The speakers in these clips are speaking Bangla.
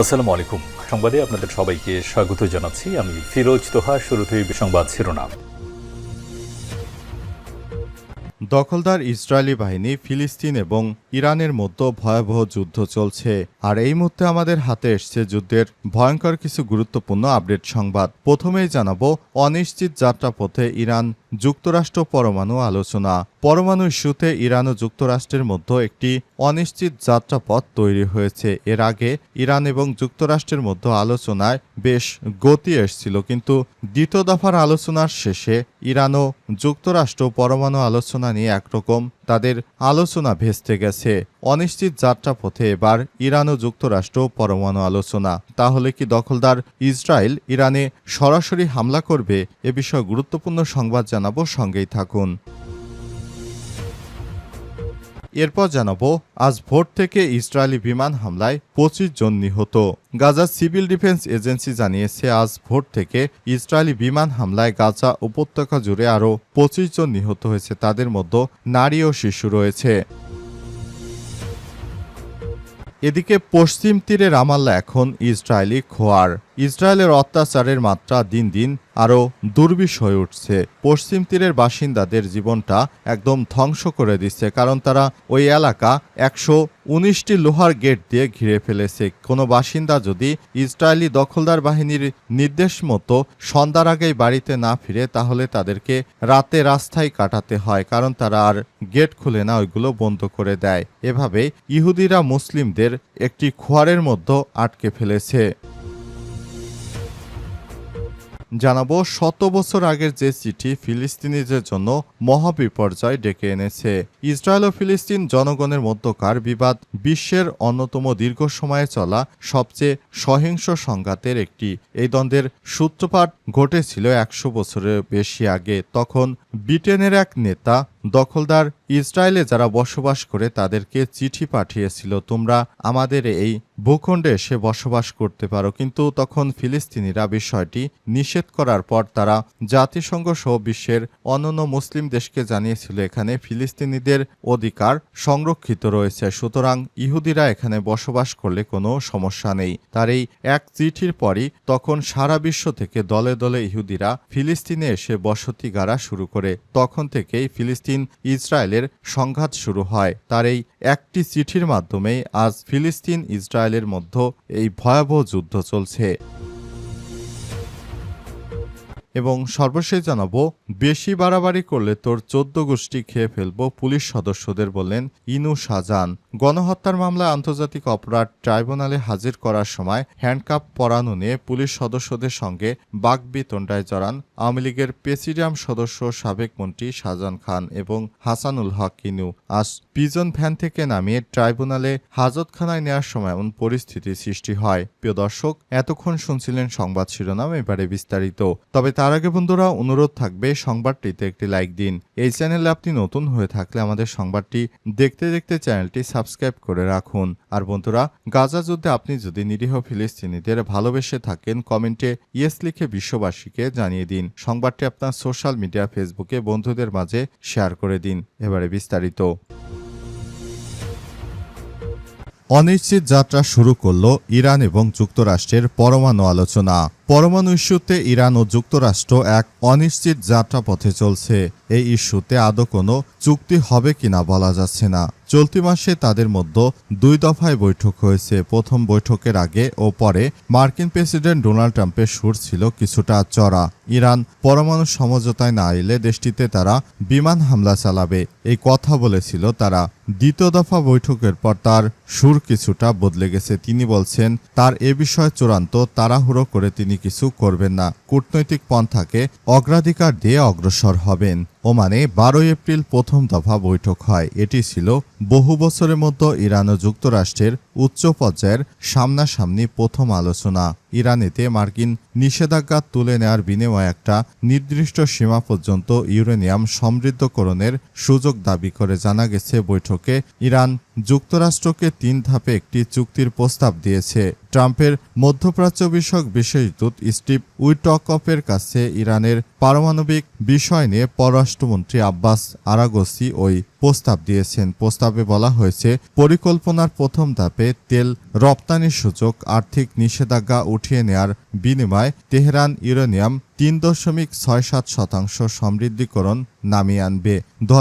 আসসালামু আলাইকুম সংবাদে আপনাদের সবাইকে স্বাগত জানাচ্ছি। আমি ফিরোজ তোহা, শুরুতেই সংবাদ শিরোনাম। দখলদার ইসরায়েলি বাহিনী ফিলিস্তিন এবং ইরানের মধ্যে ভয়াবহ যুদ্ধ চলছে। আর এই মুহূর্তে আমাদের হাতে এসছে যুদ্ধের ভয়ঙ্কর কিছু গুরুত্বপূর্ণ আপডেট সংবাদ। প্রথমেই জানাব, অনিশ্চিত যাত্রাপথে ইরান যুক্তরাষ্ট্র পরমাণু আলোচনা। পরমাণু ইস্যুতে ইরান ও যুক্তরাষ্ট্রের মধ্যে একটি অনিশ্চিত যাত্রাপথ তৈরি হয়েছে। এর আগে ইরান এবং যুক্তরাষ্ট্রের মধ্যে আলোচনায় বেশ গতি এসেছিল, কিন্তু দ্বিতীয় দফার আলোচনার শেষে ইরান ও যুক্তরাষ্ট্র পরমাণু আলোচনা নিয়ে একরকম তাদের আলোচনা ভেস্তে গেছে। অনিশ্চিত যাত্রা পথে এবার ইরান ও যুক্তরাষ্ট্র পরমাণু আলোচনা। তাহলে কি দখলদার ইসরায়েল ইরানে সরাসরি হামলা করবে? এ বিষয়ে গুরুত্বপূর্ণ সংবাদ জানাব সঙ্গেই থাকুন। এরপর জানাব, আজ ভোর থেকে ইসরায়েলি বিমান হামলায় পঁচিশ জন নিহত। গাজা সিভিল ডিফেন্স এজেন্সি জানিয়েছে, আজ ভোর থেকে ইসরায়েলি বিমান হামলায় গাজা উপত্যকা জুড়ে আরও পঁচিশ জন নিহত হয়েছে। তাদের মধ্যে নারী ও শিশু রয়েছে। এদিকে পশ্চিম তীরে রামাল্লা এখন ইসরায়েলি খোয়ার। ইসরায়েলের অত্যাচারের মাত্রা দিন দিন আরও দুর্বিষ হয়ে উঠছে। পশ্চিম তীরের বাসিন্দাদের জীবনটা একদম ধ্বংস করে দিচ্ছে, কারণ তারা ওই এলাকা একশো উনিশটি লোহার গেট দিয়ে ঘিরে ফেলেছে। কোনো বাসিন্দা যদি ইসরায়েলি দখলদার বাহিনীর নির্দেশ মতো সন্ধ্যার আগেই বাড়িতে না ফিরে, তাহলে তাদেরকে রাতে রাস্তায় কাটাতে হয়, কারণ তারা আর গেট খুলে না, ওইগুলো বন্ধ করে দেয়। এভাবে ইহুদিরা মুসলিমদের একটি খোয়ারের মধ্যে আটকে ফেলেছে। জানাব, শত বছর আগের যে চিঠি ফিলিস্তিনিদের জন্য মহাবিপর্যয় ডেকে এনেছে। ইসরায়েল ও ফিলিস্তিন জনগণের মধ্যকার বিবাদ বিশ্বের অন্যতম দীর্ঘ সময়ে চলা সবচেয়ে সহিংস সংঘাতের একটি। এই দ্বন্দ্বের সূত্রপাত ঘটেছিল একশো বছরের বেশি আগে। তখন ব্রিটেনের এক নেতা দখলদার ইসরায়েলে যারা বসবাস করে তাদেরকে চিঠি পাঠিয়েছিল, তোমরা আমাদের এই ভূখণ্ডে এসে বসবাস করতে পারো। কিন্তু তখন ফিলিস্তিনিরা বিষয়টি নিষেধ করার পর তারা জাতিসংঘ সহ বিশ্বের অন্যান্য মুসলিম দেশকে জানিয়েছিল, এখানে ফিলিস্তিনিদের অধিকার সংরক্ষিত রয়েছে, সুতরাং ইহুদিরা এখানে বসবাস করলে কোনো সমস্যা নেই। তার এই এক চিঠির পরই তখন সারা বিশ্ব থেকে দলে দলে ইহুদিরা ফিলিস্তিনে এসে বসতি গাড়া শুরু করে, তখন থেকেই ফিলিস্তিন ইসরায়েলের সংঘাত শুরু হয়। তার এই একটি চিঠির মাধ্যমেই আজ ফিলিস্তিন ইসরায়েলের মধ্যে এই ভয়াবহ যুদ্ধ চলছে। এবং সর্বশেষ জানাব বেশি বাড়াবাড়ি করলে তোর চোদ্দ গোষ্ঠী খেয়ে ফেলব পুলিশ সদস্যদের বললেন ইনু শাহজাহান। গণহত্যার মামলায় আন্তর্জাতিক অপরাধ ট্রাইব্যুনালে হাজির করার সময় হ্যান্ডকাপ পরানো নিয়ে পুলিশ সদস্যদের সঙ্গে বাগবিতণ্ডায় জড়ান আওয়ামী লীগের প্রেসিডিয়াম সদস্য সাবেক মন্ত্রী শাহজাহান খান এবং হাসানুল হক ইনু। আজ পিজন ভ্যান থেকে নামিয়ে ট্রাইব্যুনালে হাজতখানায় নেওয়ার সময় এমন পরিস্থিতির সৃষ্টি হয়। প্রিয় দর্শক, এতক্ষণ শুনছিলেন সংবাদ শিরোনাম, এবারে বিস্তারিত। তবে তার আগে বন্ধুরা, অনুরোধ থাকবে সংবাদটিতে একটি লাইক দিন। এই চ্যানেলে আপনি নতুন হয়ে থাকলে আমাদের সংবাদটি দেখতে দেখতে চ্যানেলটি সাবস্ক্রাইব করে রাখুন। আর বন্ধুরা, গাজা যুদ্ধে আপনি যদি নিরীহ ফিলিস্তিনিদের ভালোবেসে থাকেন কমেন্টে ইয়েস লিখে বিশ্ববাসীকে জানিয়ে দিন। সংবাদটি আপনার সোশ্যাল মিডিয়া ফেসবুকে বন্ধুদের মাঝে শেয়ার করে দিন। এবারে বিস্তারিত। অনিশ্চিত যাত্রা শুরু করল ইরান এবং যুক্তরাষ্ট্রের পরমাণু আলোচনা। পরমাণু ইস্যুতে ইরান ও যুক্তরাষ্ট্র এক অনিশ্চিত যাত্রাপথে চলছে। এই ইস্যুতে আদৌ কোনো চুক্তি হবে কিনা বলা যাচ্ছে না। চলতি মাসে তাদের মধ্যে দুই দফায় বৈঠক হয়েছে। প্রথম বৈঠকের আগে ও পরে মার্কিন প্রেসিডেন্ট ডোনাল্ড ট্রাম্পের সুর ছিল কিছুটা চড়া। ইরান পরমাণু সমঝোতায় না এলে দেশটিতে তারা বিমান হামলা চালাবে। এই কথা বলেছিল তারা। দ্বিতীয় দফা বৈঠকের পর তার সুর কিছুটা বদলে গেছে। তিনি বলছেন, তার এ বিষয়ে চূড়ান্ত তাড়াহুড়ো করে তিনি কিছু করবেন না। কূটনৈতিক পন্থাকে অগ্রাধিকার দিয়ে অগ্রসর হবেন। ওমানে বারোই এপ্রিল প্রথম দফা বৈঠক হয়। এটি ছিল বহু বছরের মধ্যে ইরান ও যুক্তরাষ্ট্রের উচ্চ পর্যায়ের সামনাসামনি প্রথম আলোচনা। ইরানেতে মার্কিন নিষেধাজ্ঞা তুলে নেওয়ার বিনিময়ে একটা নির্দিষ্ট সীমা পর্যন্ত ইউরেনিয়াম সমৃদ্ধকরণের সুযোগ দাবি করে জানা গেছে বৈঠকে। ইরান যুক্তরাষ্ট্রকে তিন ধাপে একটি চুক্তির প্রস্তাব দিয়েছে। ট্রাম্পের মধ্যপ্রাচ্য বিষয়ক বিশেষ দূত স্টিভ উইটকপের কাছে ইরানের পারমাণবিক বিষয় নিয়ে পররাষ্ট্রমন্ত্রী আব্বাস আরাগসি ওই প্রস্তাব দিয়েছেন। প্রস্তাবে বলা হয়েছে, পরিকল্পনার প্রথম ধাপে তেল রপ্তানির সূচক আর্থিক নিষেধাজ্ঞা উঠিয়ে নেয়ার বিনিময়ে তেহরান ইউরেনিয়াম তিন দশমিক ছয় সাত শতাংশ সমৃদ্ধিকরণ নামিয়ে আনবে। দু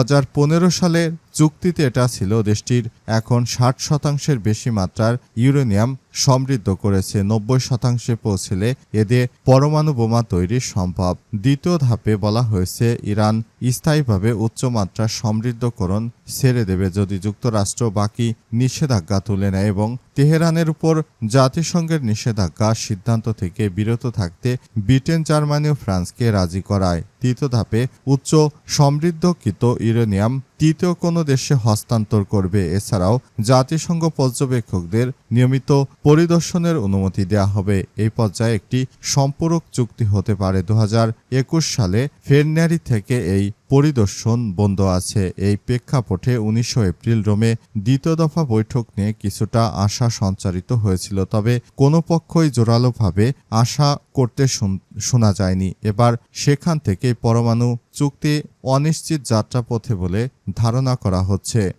সালের চুক্তিতে এটা ছিল, দেশটির এখন ষাট শতাংশের বেশি মাত্রার ইউরেনিয়াম সমৃদ্ধ করেছে, নব্বই শতাংশে পৌঁছলে এদের পরমাণু বোমা তৈরি সম্ভব। দ্বিতীয় ধাপে বলা হয়েছে, ইরান স্থায়ীভাবে উচ্চমাত্রা সমৃদ্ধকরণ ছেড়ে দেবে যদি যুক্তরাষ্ট্র বাকি নিষেধাজ্ঞা তুলে নেয় এবং তেহরানের উপর জাতিসংঘের নিষেধাজ্ঞা সিদ্ধান্ত থেকে বিরত থাকতে ব্রিটেন, জার্মানি ও ফ্রান্সকে রাজি করায়। তৃতীয় ধাপে উচ্চ সমৃদ্ধকৃত ইউরেনিয়াম তৃতীয় কোনো দেশে হস্তান্তর করবে। এছাড়াও জাতিসংঘ পর্যবেক্ষকদের নিয়মিত পরিদর্শনের অনুমতি দেওয়া হবে। এই পর্যায়ে একটি সম্পূরক চুক্তি হতে পারে। দু হাজার একুশ সালে ফেব্রুয়ারি থেকে এই পরিদর্শন বন্ধ আছে। এই প্রেক্ষাপটে উনিশশো এপ্রিল রোমে দ্বিতীয় দফা বৈঠক নিয়ে কিছুটা আশা সঞ্চারিত হয়েছিল, তবে কোনো পক্ষই জোরালোভাবে আশা করতে শুন- যায়নি। এবার সেখান থেকে পরমাণু চুক্তি অনিশ্চিত যাত্রাপথে বলে ধারণা করা হচ্ছে।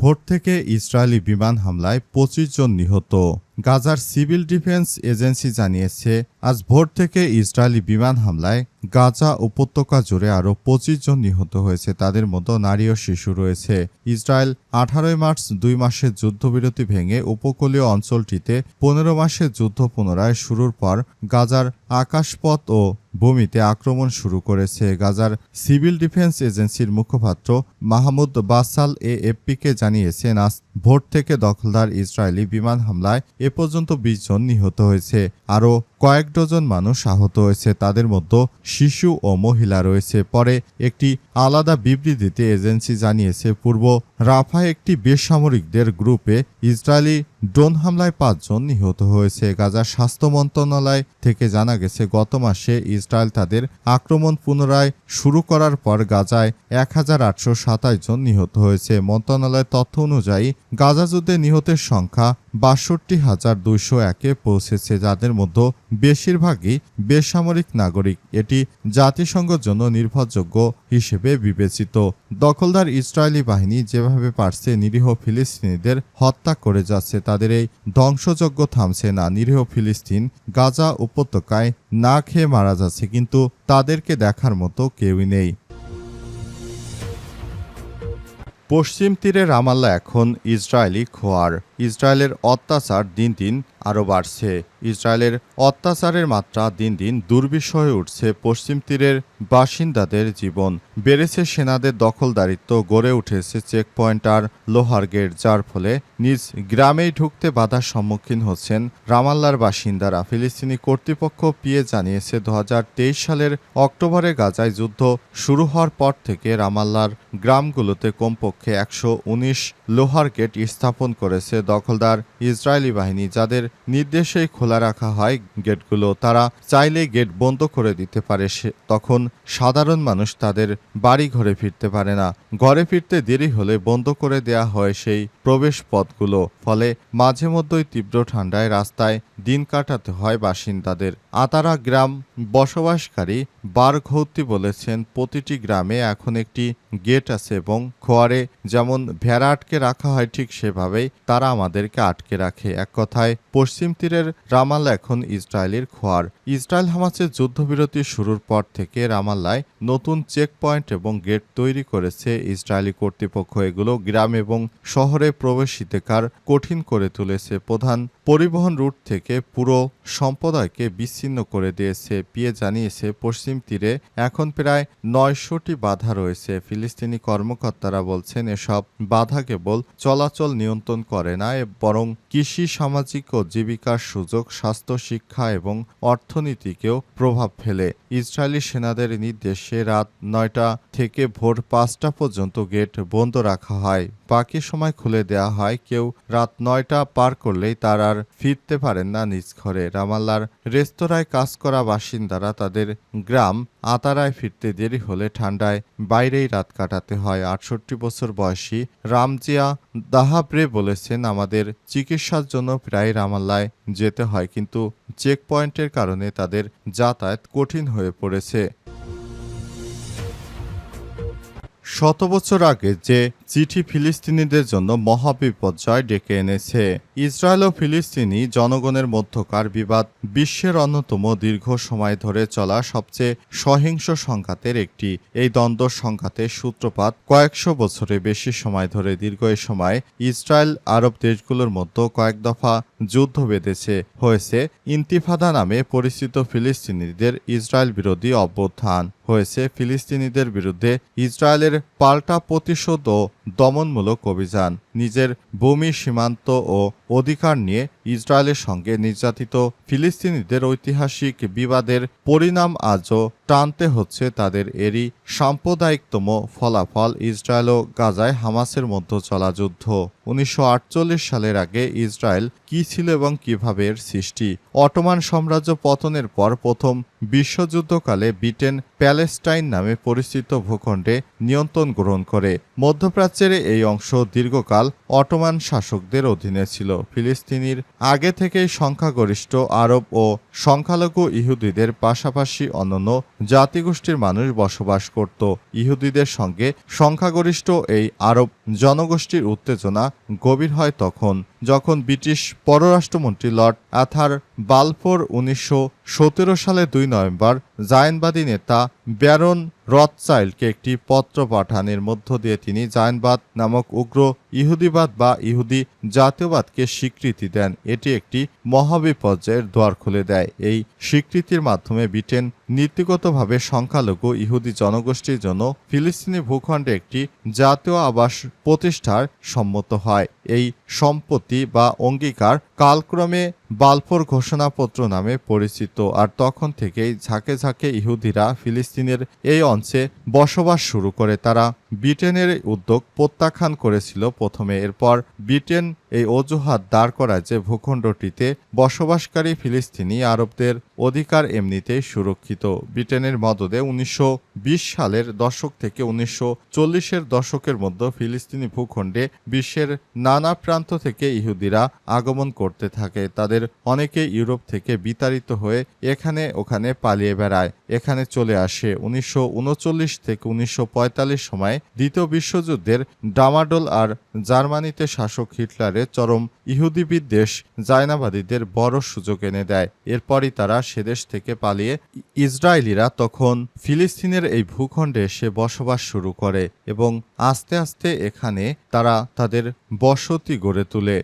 ভোট থেকে ইসরায়েলি বিমান হামলায় পঁচিশ জন নিহত। গাজার সিভিল ডিফেন্স এজেন্সি জানিয়েছে, আজ ভোর থেকে ইসরায়েলি বিমান হামলায় গাজা উপত্যকা জুড়ে আরও পঁচিশ জন নিহত হয়েছে। তাদের মধ্যে নারী ও শিশু রয়েছে। ইসরায়েল আঠারোই মার্চ দুই মাসের যুদ্ধবিরতি ভেঙে উপকূলীয় অঞ্চলটিতে পনেরো মাসের যুদ্ধ পুনরায় শুরুর পর গাজার আকাশপথ ও ভূমিতে আক্রমণ শুরু করেছে। গাজার সিভিল ডিফেন্স এজেন্সির মুখপাত্র মাহমুদ বাসাল এ এফপিকে জানিয়েছেন, আজ ভোর থেকে দখলদার ইসরায়েলি বিমান হামলায় এ পর্যন্ত বিশ জন নিহত হয়েছে। আরও কয়েক ডজন মানুষ আহত হয়েছে, তাদের মধ্যে শিশু ও মহিলা রয়েছে। পরে একটি আলাদা বিবৃতিতে এজেন্সি জানিয়েছে, পূর্ব রাফায় একটি বেসামরিকদের গ্রুপে ইসরায়েলি ড্রোন হামলায় পাঁচজন নিহত হয়েছে। গাজার স্বাস্থ্য মন্ত্রণালয় থেকে জানা গেছে, গত মাসে ইসরায়েল তাদের আক্রমণ পুনরায় শুরু করার পর গাজায় এক হাজার আটশো সাতাশ জন নিহত হয়েছে। মন্ত্রণালয়ের তথ্য অনুযায়ী, গাজা যুদ্ধে নিহতের সংখ্যা বাষট্টি হাজার দুইশো একে পৌঁছেছে, যাদের মধ্যে বেশিরভাগই বেসামরিক নাগরিক। এটি জাতিসংঘের জন্য নির্ভরযোগ্য হিসেবে বিবেচিত। দখলদার ইসরায়েলি বাহিনী যেভাবে পারছে নিরীহ ফিলিস্তিনিদের হত্যা করে যাচ্ছে, তাদের এই ধ্বংসযজ্ঞ থামছে না। নিরীহ ফিলিস্তিন গাজা উপত্যকায় না খেয়ে মারা যাচ্ছে, কিন্তু তাদেরকে দেখার মতো কেউই নেই। পশ্চিম তীরে রামাল্লা এখন ইসরায়েলি খোয়ার। ইসরায়েলের অত্যাচার দিন দিন আরও বাড়ছে। ইসরায়েলের অত্যাচারের মাত্রা দিন দিন দুর্বিষহ হয়ে উঠছে পশ্চিম তীরের বাসিন্দাদের জীবন। বেড়েছে সেনাদের দখলদারিত্ব, গড়ে উঠেছে চেকপয়েন্ট আর লোহার গেট, যার ফলে নিজ গ্রামেই ঢুকতে বাধার সম্মুখীন হচ্ছেন রামাল্লার বাসিন্দারা। ফিলিস্তিনি কর্তৃপক্ষ পিয়ে জানিয়েছে দু হাজার তেইশ সালের অক্টোবরে গাজায় যুদ্ধ শুরু হওয়ার পর থেকে রামাল্লার গ্রামগুলোতে কমপক্ষে একশো উনিশ লোহার গেট স্থাপন করেছে দখলদার ইসরায়েলি বাহিনী, যাদের নির্দেশেই খোলা রাখা হয় গেটগুলো। তারা চাইলেই গেট বন্ধ করে দিতে পারে তখন সাধারণ মানুষ তাদের বাড়ি ঘরে ফিরতে পারে না। ঘরে ফিরতে দেরি হলে বন্ধ করে দেয়া হয় সেই প্রবেশ পথগুলো। ফলে মাঝে মধ্যেই তীব্র ঠান্ডায় রাস্তায় দিন কাটাতে হয় বাসিন্দাদের। আতারা গ্রাম বসবাসকারী বারঘৌতি বলেছেন, প্রতিটি গ্রামে এখন একটি গেট আছে এবং খোয়ারে যেমন ভেড়া আটকে রাখা হয় ঠিক সেভাবেই তারা আমাদেরকে আটকে রাখে। এক কথায়, পশ্চিম তীরের রামাল্লা এখন ইসরায়েলের খোয়ার। ইসরায়েল হামাসের যুদ্ধবিরতি শুরুর পর থেকে রামাল্লায় নতুন চেক পয়েন্ট এবং গেট তৈরি করেছে ইসরায়েলি কর্তৃপক্ষ। এগুলো গ্রাম এবং শহরে প্রবেশিতেকার কঠিন করে তুলেছে প্রধান পরিবহন রুট থেকে পুরো সম্প্রদায়কে বিচ্ছিন্ন করে দিয়েছে পিয়ে জানিয়েছে পশ্চিম তীরে। এখন প্রায় নয়শোটি বাধা রয়েছে। ফিলিস্তিনি কর্মকর্তারা বলছেন এসব বাধা কেবল চলাচল নিয়ন্ত্রণ করে না বরং কৃষি, সামাজিক ও জীবিকার সুযোগ, স্বাস্থ্য, শিক্ষা এবং অর্থনীতিকেও প্রভাব ফেলে। ইসরায়েলি সেনাদের নির্দেশে রাত নয়টা থেকে ভোর পাঁচটা পর্যন্ত গেট বন্ধ রাখা হয়। বাকি সময় খুলে দেওয়া হয়। কেউ রাত নয়টা পার করলেই তার আর ফিরতে পারেন না নিজ ঘরে। রামাল্লার রেস্তোরাঁয় কাজ করা বাসিন্দারা তাদের গ্রাম আতারায় ফিরতে দেরি হলে ঠান্ডায় বাইরেই রাত কাটাতে হয়। আটষট্টি বছর বয়সী রামজিয়া দাহাব্রে বলেছেন, আমাদের চিকিৎসার জন্য প্রায় রামাল্লায় যেতে হয়, কিন্তু চেক পয়েন্টের কারণে তাদের যাতায়াত কঠিন হয়ে পড়েছে। শত বছর আগে যে চিঠি ফিলিস্তিনিদের জন্য মহাবিপর্যয় ডেকে এনেছে। ইসরায়েল ও ফিলিস্তিনি জনগণের মধ্যকার বিবাদ বিশ্বের অন্যতম দীর্ঘ সময় ধরে চলা সবচেয়ে সহিংস সংঘাতের একটি। এই দ্বন্দ্ব সংঘাতের সূত্রপাত কয়েকশো বছরে বেশি সময় ধরে দীর্ঘ এ সময় ইসরায়েল আরব দেশগুলোর মধ্যে কয়েক দফা যুদ্ধ বেঁধেছে। হয়েছে ইন্তিফাদা নামে পরিচিত ফিলিস্তিনিদের ইসরায়েল বিরোধী অভ্যুত্থান। হয়েছে ফিলিস্তিনিদের বিরুদ্ধে ইসরায়েলের পাল্টা প্রতিশোধ ও দমনমূলক অভিযান। নিজের ভূমি, সীমান্ত ও অধিকার নিয়ে ইসরায়েলের সঙ্গে নির্যাতিত ফিলিস্তিনিদের ঐতিহাসিক বিবাদের পরিণাম আজও টানতে হচ্ছে তাদের এরই সাম্প্রদায়িকতম ফলাফল ইসরায়েল ও গাজায় হামাসের মধ্যে চলা যুদ্ধ। উনিশশো আটচল্লিশ সালের আগে ইসরায়েল কি ছিল এবং কীভাবে এর সৃষ্টি? অটোমান সাম্রাজ্য পতনের পর প্রথম বিশ্বযুদ্ধকালে ব্রিটেন প্যালেস্টাইন নামে পরিচিত ভূখণ্ডে নিয়ন্ত্রণ গ্রহণ করে। মধ্যপ্রাচ্যের এই অংশ দীর্ঘকাল অটোমান শাসকদের অধীনে ছিল। ফিলিস্তিনির আগে থেকেই সংখ্যাগরিষ্ঠ আরব ও সংখ্যালঘু ইহুদিদের পাশাপাশি অন্যান্য জাতিগোষ্ঠীর মানুষ বসবাস করত। ইহুদিদের সঙ্গে সংখ্যাগরিষ্ঠ এই আরব জনগোষ্ঠীর উত্তেজনা গভীর হয় তখন। যখন ব্রিটিশ পররাষ্ট্রমন্ত্রী লর্ড অ্যাথার বালফোর উনিশশো সতেরো সালে দুই নভেম্বর জায়নবাদী নেতা ব্যারন রথচাইল্ডকে একটি পত্র পাঠানের মধ্য দিয়ে তিনি জায়নবাদ নামক উগ্র ইহুদিবাদ বা ইহুদি জাতীয়বাদকে স্বীকৃতি দেন। এটি একটি মহাবিপর্যয়ের দ্বার খুলে দেয়। এই স্বীকৃতির মাধ্যমে ব্রিটেন নীতিগতভাবে সংখ্যালঘু ইহুদি জনগোষ্ঠীর জন্য ফিলিস্তিনি ভূখণ্ডে একটি জাতীয় আবাস প্রতিষ্ঠার সম্মত হয়। এই সম্পত্তি বা অঙ্গীকার কালক্রমে বালফোর ঘোষণাপত্র নামে পরিচিত, আর তখন থেকেই ঝাঁকে ঝাঁকে ইহুদিরা ফিলিস্তিনের এই অঞ্চে বসবাস শুরু করে। তারা ব্রিটেনের উদ্যোগ প্রত্যাখ্যান করেছিল প্রথমে। এরপর ব্রিটেন এই অজুহাত দাঁড় করায় যে ভূখণ্ডটিতে বসবাসকারী ফিলিস্তিনি আরবদের অধিকার এমনিতেই সুরক্ষিত। ব্রিটেনের মদদে উনিশশো সালের দশক থেকে উনিশশো চল্লিশের দশকের মধ্যে ফিলিস্তিনি ভূখণ্ডে বিশ্বের নানা প্রান্ত থেকে ইহুদিরা আগমন করতে থাকে। তাদের অনেকে ইউরোপ থেকে বিতাড়িত হয়ে এখানে ওখানে পালিয়ে বেড়ায়। এখানে চলে আসে। উনিশশো উনচল্লিশ থেকে উনিশশো সময়ে দ্বিতীয় বিশ্বযুদ্ধের ডামাডোল আর জার্মানিতে শাসক হিটলারের চরম ইহুদি বিদ্বেষ জায়নাবাদীদের বড় সুযোগ এনে দেয়। এরপরই তারা সেদেশ থেকে পালিয়ে ইসরায়েলিরা তখন ফিলিস্তিনের এই ভূখণ্ডে সে বসবাস শুরু করে এবং আস্তে আস্তে এখানে তারা তাদের বসতি গড়ে তোলে।